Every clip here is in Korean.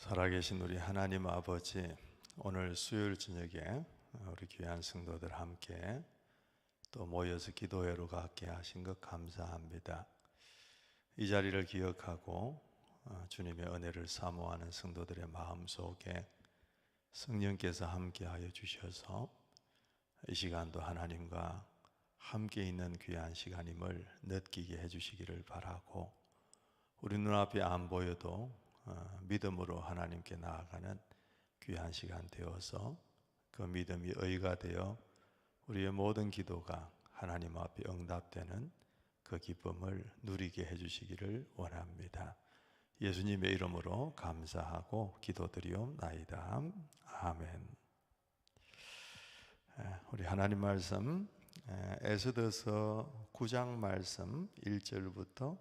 살아계신 우리 하나님 아버지, 오늘 수요일 저녁에 우리 귀한 성도들 함께 또 모여서 기도회로 갖게 하신 것 감사합니다. 이 자리를 기억하고 어, 주님의 은혜를 사모하는 성도들의 마음 속에 성령께서 함께하여 주셔서 이 시간도 하나님과 함께 있는 귀한 시간임을 느끼게 해주시기를 바라고 우리 눈앞에 안 보여도 어, 믿음으로 하나님께 나아가는 귀한 시간 되어서 그 믿음이 의가 되어 우리의 모든 기도가 하나님 앞에 응답되는 그 기쁨을 누리게 해주시기를 원합니다. 예수님의 이름으로 감사하고 기도드리옵나이다. 아멘. 우리 하나님 말씀 에스더서 9장 말씀 1절부터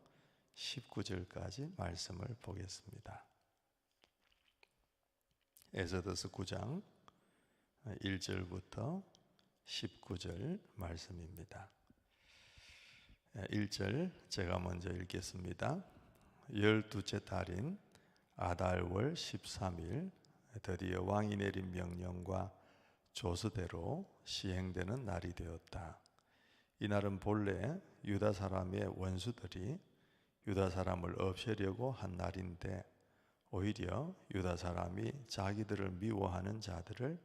19절까지 말씀을 보겠습니다. 에스더서 9장 1절부터 19절 말씀입니다. 1절 제가 먼저 읽겠습니다. 열두째 달인 아달월 13일 드디어 왕이 내린 명령과 조서대로 시행되는 날이 되었다. 이날은 본래 유다 사람의 원수들이 유다 사람을 없애려고 한 날인데 오히려 유다 사람이 자기들을 미워하는 자들을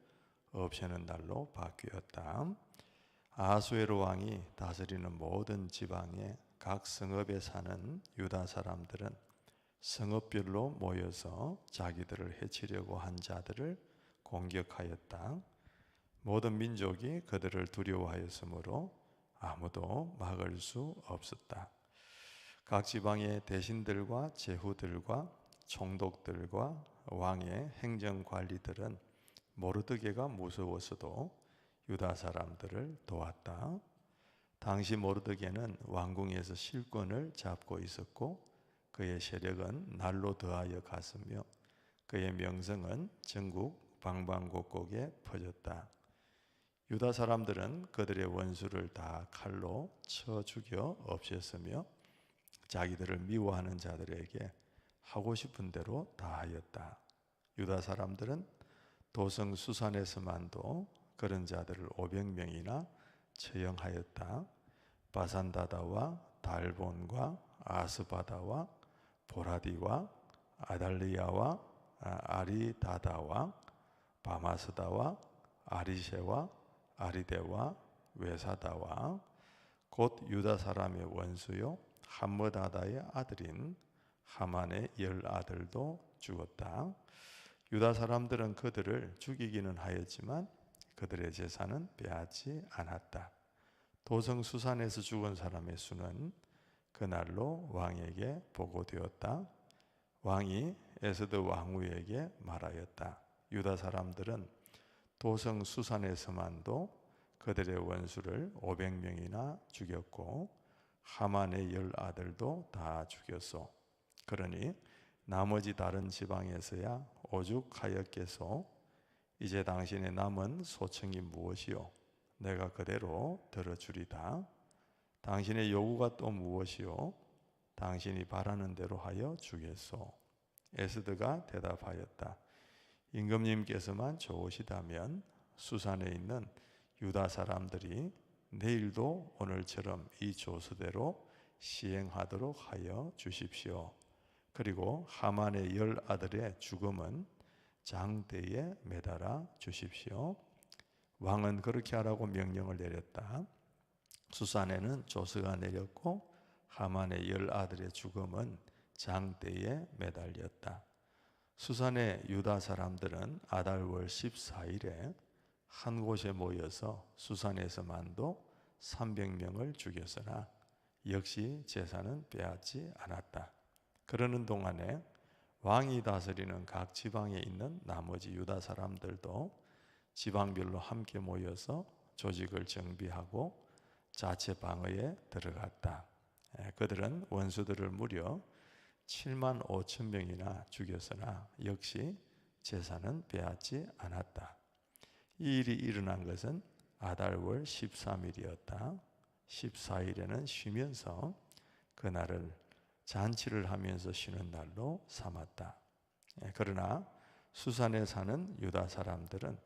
없애는 날로 바뀌었다. 아수에로 왕이 다스리는 모든 지방의 각 성읍에 사는 유다 사람들은 성읍별로 모여서 자기들을 해치려고 한 자들을 공격하였다. 모든 민족이 그들을 두려워하였으므로 아무도 막을 수 없었다. 각 지방의 대신들과 제후들과 총독들과 왕의 행정 관리들은 모르드게가 무서워서도 유다 사람들을 도왔다. 당시 모르드게는 왕궁에서 실권을 잡고 있었고 그의 세력은 날로 더하여 갔으며 그의 명성은 전국 방방곡곡에 퍼졌다. 유다 사람들은 그들의 원수를 다 칼로 쳐 죽여 없앴으며 자기들을 미워하는 자들에게 하고 싶은 대로 다 하였다. 유다 사람들은 도성 수산에서만도 그런 자들을 500명이나 처형하였다. 바산다다와 달본과 아스바다와 보라디와 아달리아와 아리다다와 바마스다와 아리세와 아리데와 외사다와 곧 유다 사람의 원수요 함므다다의 아들인 하만의 열 아들도 죽었다. 유다 사람들은 그들을 죽이기는 하였지만 그들의 재산은 빼앗지 않았다. 도성 수산에서 죽은 사람의 수는 그날로 왕에게 보고되었다. 왕이 에스드 왕후에게 말하였다. 유다 사람들은 도성 수산에서만도 그들의 원수를 500명이나 죽였고 하만의 열 아들도 다 죽였소. 그러니 나머지 다른 지방에서야 오죽하였겠소. 이제 당신의 남은 소청이 무엇이요? 내가 그대로 들어주리다. 당신의 요구가 또 무엇이요? 당신이 바라는 대로 하여 주겠소. 에스드가 대답하였다. 임금님께서만 좋으시다면 수산에 있는 유다 사람들이 내일도 오늘처럼 이 조서대로 시행하도록 하여 주십시오. 그리고 하만의 열 아들의 죽음은 장대에 매달아 주십시오. 왕은 그렇게 하라고 명령을 내렸다. 수산에는 조서가 내렸고 하만의 열 아들의 죽음은 장대에 매달렸다. 수산의 유다 사람들은 아달월 14일에 한 곳에 모여서 수산에서만도 300명을 죽였으나 역시 재산은 빼앗지 않았다. 그러는 동안에 왕이 다스리는 각 지방에 있는 나머지 유다 사람들도 지방별로 함께 모여서 조직을 정비하고 자체 방어에 들어갔다. 그들은 원수들을 무려 7만 5천 명이나 죽였으나 역시 재산은 빼앗지 않았다. 이 일이 일어난 것은 아달월 13일이었다. 14일에는 쉬면서 그날을 잔치를 하면서 쉬는 날로 삼았다. 예, 그러나 수산에 사는 유다 사람들은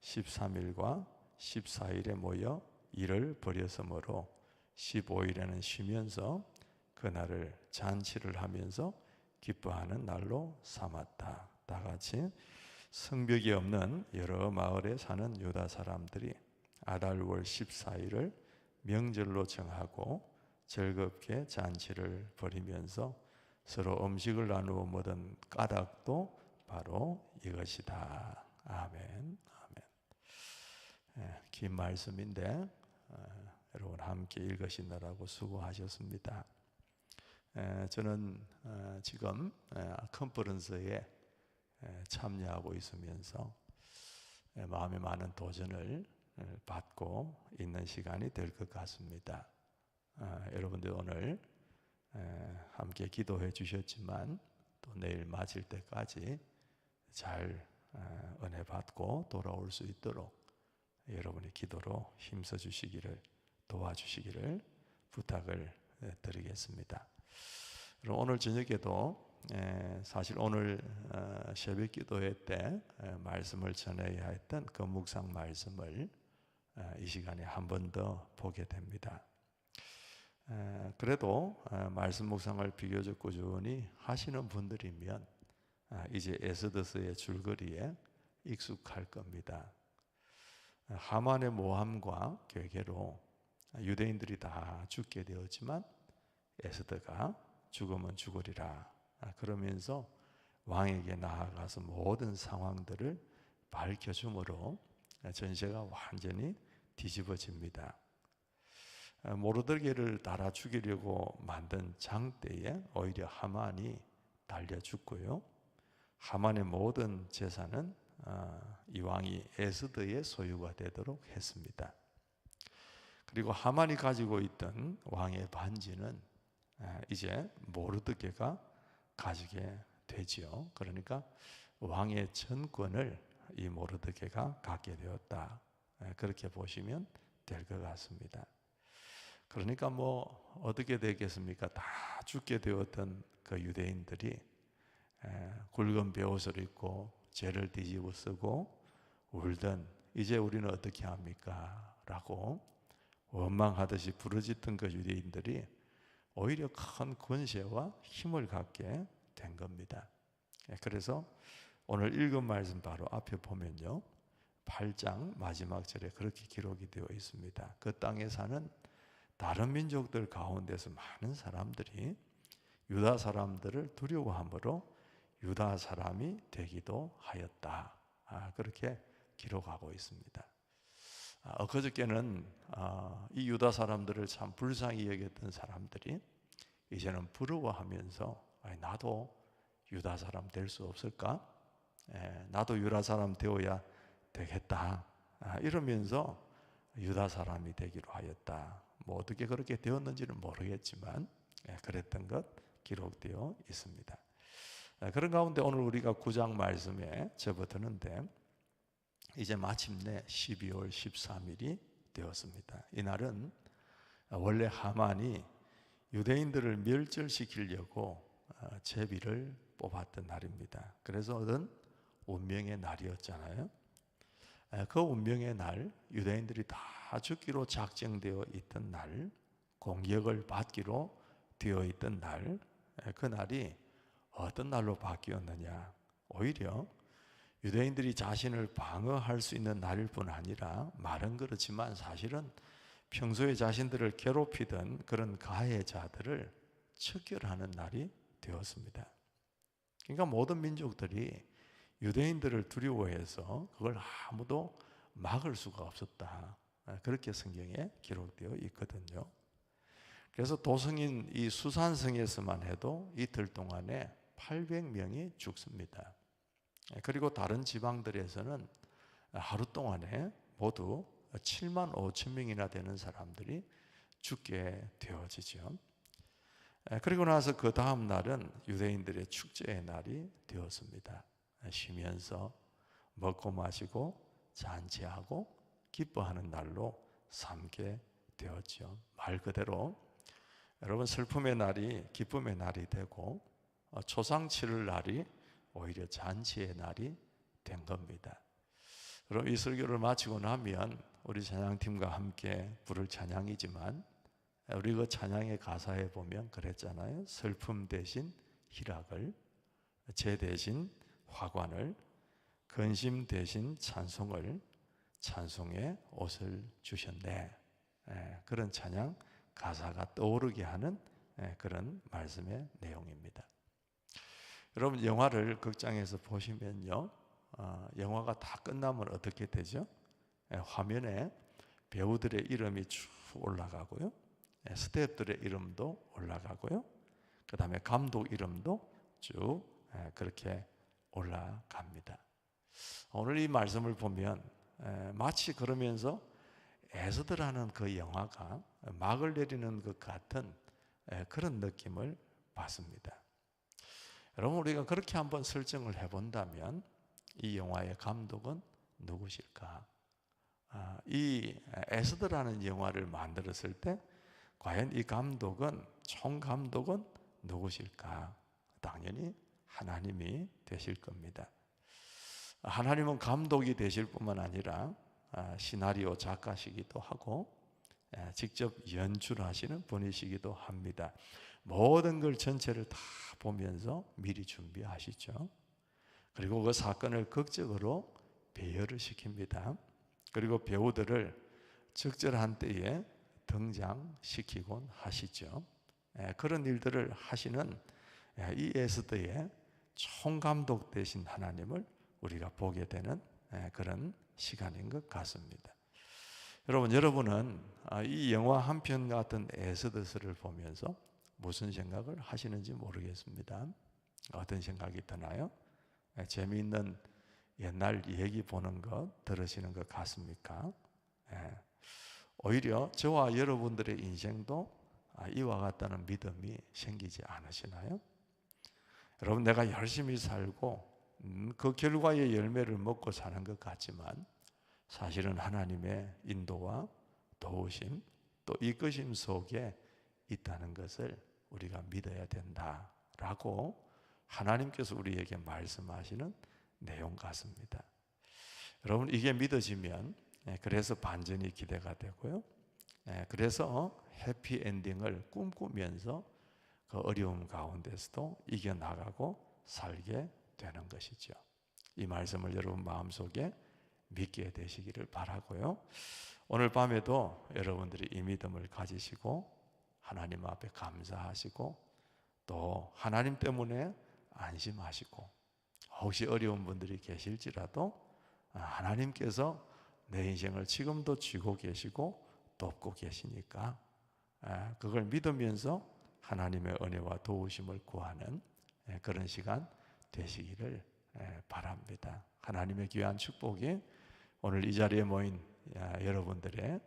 13일과 14일에 모여 일을 벌였으므로 15일에는 쉬면서 그날을 잔치를 하면서 기뻐하는 날로 삼았다. 다 같이 성벽이 없는 여러 마을에 사는 유다 사람들이 아달월 14일을 명절로 정하고 즐겁게 잔치를 벌이면서 서로 음식을 나누어 먹은 까닭도 바로 이것이다. 아멘. 아멘. 예, 긴 말씀인데 어, 여러분 함께 읽으시느라고 수고하셨습니다. 에, 저는 어, 지금 에, 컨퍼런스에 에, 참여하고 있으면서 에, 마음에 많은 도전을 에, 받고 있는 시간이 될 것 같습니다. 아, 여러분들 오늘 에, 함께 기도해 주셨지만 또 내일 마칠 때까지 잘 에, 은혜 받고 돌아올 수 있도록 여러분의 기도로 힘써 주시기를 도와주시기를 부탁을 에, 드리겠습니다. 오늘 저녁에도 에, 사실 오늘 어, 새벽 기도회 때 에, 말씀을 전해야 했던 그 묵상 말씀을 어, 이 시간에 한 번 더 보게 됩니다. 에, 그래도 어, 말씀 묵상을 비교적 꾸준히 하시는 분들이면 아, 이제 에스더스의 줄거리에 익숙할 겁니다. 어, 하만의 모함과 괴계로 유대인들이 다 죽게 되었지만 에스더가 죽으면 죽으리라. 아, 그러면서 왕에게 나아가서 모든 상황들을 밝혀줌으로 전세가 완전히 뒤집어집니다. 아, 모르드게를 달아 죽이려고 만든 장대에 오히려 하만이 달려 죽고요. 하만의 모든 재산은 아, 이 왕이 에스더의 소유가 되도록 했습니다. 그리고 하만이 가지고 있던 왕의 반지는 아, 이제 모르드게가 가지게 되지요. 그러니까 왕의 전권을 이 모르드게가 갖게 되었다. 아, 그렇게 보시면 될 것 같습니다. 그러니까 뭐 어떻게 되겠습니까? 다 죽게 되었던 그 유대인들이 굵은 베옷을 입고 죄를 뒤집어 쓰고 울던 이제 우리는 어떻게 합니까? 라고 원망하듯이 부르짖던 그 유대인들이 오히려 큰 권세와 힘을 갖게 된 겁니다. 예, 그래서 오늘 읽은 말씀 바로 앞에 보면요. 8장 마지막 절에 그렇게 기록이 되어 있습니다. 그 땅에 사는 다른 민족들 가운데서 많은 사람들이 유다 사람들을 두려워함으로 유다 사람이 되기도 하였다. 아, 그렇게 기록하고 있습니다. 아, 엊그저께는 아, 이 유다 사람들을 참 불쌍히 여겼던 사람들이 이제는 부러워하면서 나도 유다 사람 될 수 없을까? 에, 나도 유다 사람 되어야 되겠다. 아, 이러면서 유다 사람이 되기로 하였다. 뭐 어떻게 그렇게 되었는지는 모르겠지만 에, 그랬던 것 기록되어 있습니다. 에, 그런 가운데 오늘 우리가 구장 말씀에 접어드는데 이제 마침내 12월 13일이 되었습니다. 이날은 원래 하만이 유대인들을 멸절시키려고 어, 제비를 뽑았던 날입니다. 그래서 얻은 운명의 날이었잖아요. 그 운명의 날, 유대인들이 다 죽기로 작정되어 있던 날, 공격을 받기로 되어 있던 날, 그 날이 어떤 날로 바뀌었느냐? 오히려 유대인들이 자신을 방어할 수 있는 날일 뿐 아니라 말은 그렇지만 사실은 평소에 자신들을 괴롭히던 그런 가해자들을 척결하는 날이 되었습니다. 그러니까 모든 민족들이 유대인들을 두려워해서 그걸 아무도 막을 수가 없었다. 그렇게 성경에 기록되어 있거든요. 그래서 도성인 이 수산성에서만 해도 이틀 동안에 800명이 죽습니다. 그리고 다른 지방들에서는 하루 동안에 모두 7만 5천 명이나 되는 사람들이 죽게 되어지죠. 그리고 나서 그 다음 날은 유대인들의 축제의 날이 되었습니다. 쉬면서 먹고 마시고 잔치하고 기뻐하는 날로 삼게 되었죠. 말 그대로 여러분 슬픔의 날이 기쁨의 날이 되고 초상 치를 날이 오히려 잔치의 날이 된 겁니다. 그럼 이 설교를 마치고 나면 우리 찬양팀과 함께 부를 찬양이지만 우리 그 찬양의 가사에 보면 그랬잖아요. 슬픔 대신 희락을, 제 대신 화관을, 근심 대신 찬송을, 찬송의 옷을 주셨네. 예, 그런 찬양 가사가 떠오르게 하는 예, 그런 말씀의 내용입니다. 여러분 영화를 극장에서 보시면요, 어, 영화가 다 끝나면 어떻게 되죠? 예, 화면에 배우들의 이름이 쭉 올라가고요, 예, 스태프들의 이름도 올라가고요, 그 다음에 감독 이름도 쭉 예, 그렇게 올라갑니다. 오늘 이 말씀을 보면 예, 마치 그러면서 에서드라는 그 영화가 막을 내리는 것 같은 예, 그런 느낌을 받습니다. 여러분 우리가 그렇게 한번 설정을 해본다면 이 영화의 감독은 누구실까? 아, 이 에스더라는 영화를 만들었을 때 과연 이 감독은 총 감독은 누구실까? 당연히 하나님이 되실 겁니다. 하나님은 감독이 되실 뿐만 아니라 아, 시나리오 작가시기도 하고 예, 직접 연출하시는 분이시기도 합니다. 모든 걸 전체를 다 보면서 미리 준비하시죠. 그리고 그 사건을 극적으로 배열을 시킵니다. 그리고 배우들을 적절한 때에 등장시키곤 하시죠. 예, 그런 일들을 하시는 예, 이 에스더의 총감독 되신 하나님을 우리가 보게 되는 예, 그런 시간인 것 같습니다. 여러분, 여러분은 아, 이 영화 한 편 같은 에스더스를 보면서 무슨 생각을 하시는지 모르겠습니다. 어떤 생각이 드나요? 예, 재미있는 옛날 얘기 보는 것 들으시는 것 같습니까? 예. 오히려 저와 여러분들의 인생도 아, 이와 같다는 믿음이 생기지 않으시나요? 여러분 내가 열심히 살고 음, 그 결과의 열매를 먹고 사는 것 같지만 사실은 하나님의 인도와 도우심 또 이끄심 속에 있다는 것을 우리가 믿어야 된다라고 하나님께서 우리에게 말씀하시는 내용 같습니다. 여러분 이게 믿어지면 예, 그래서 반전이 기대가 되고요. 예, 그래서 해피 엔딩을 꿈꾸면서 그 어려움 가운데서도 이겨 나가고 살게 되는 것이죠. 이 말씀을 여러분 마음속에 믿게 되시기를 바라고요. 오늘 밤에도 여러분들이 이 믿음을 가지시고 하나님 앞에 감사하시고 또 하나님 때문에 안심하시고 혹시 어려운 분들이 계실지라도 하나님께서 내 인생을 지금도 쥐고 계시고 돕고 계시니까 그걸 믿으면서 하나님의 은혜와 도우심을 구하는 그런 시간 되시기를 바랍니다. 하나님의 귀한 축복이 오늘 이 자리에 모인 여러분들의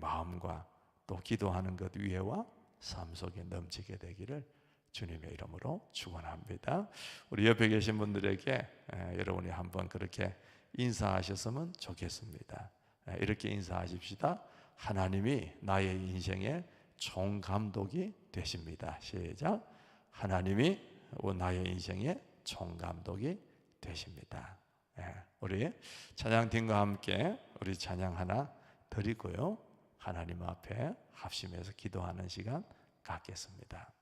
마음과 또 기도하는 것 위에와 삶 속에 넘치게 되기를 주님의 이름으로 축원합니다. 우리 옆에 계신 분들에게 여러분이 한번 그렇게 인사하셨으면 좋겠습니다. 이렇게 인사하십시다. 하나님이 나의 인생의 총감독이 되십니다. 시작. 하나님이 나의 인생의 총감독이 되십니다. 우리 찬양팀과 함께 우리 찬양 하나 드리고요. 하나님 앞에 합심해서 기도하는 시간 갖겠습니다.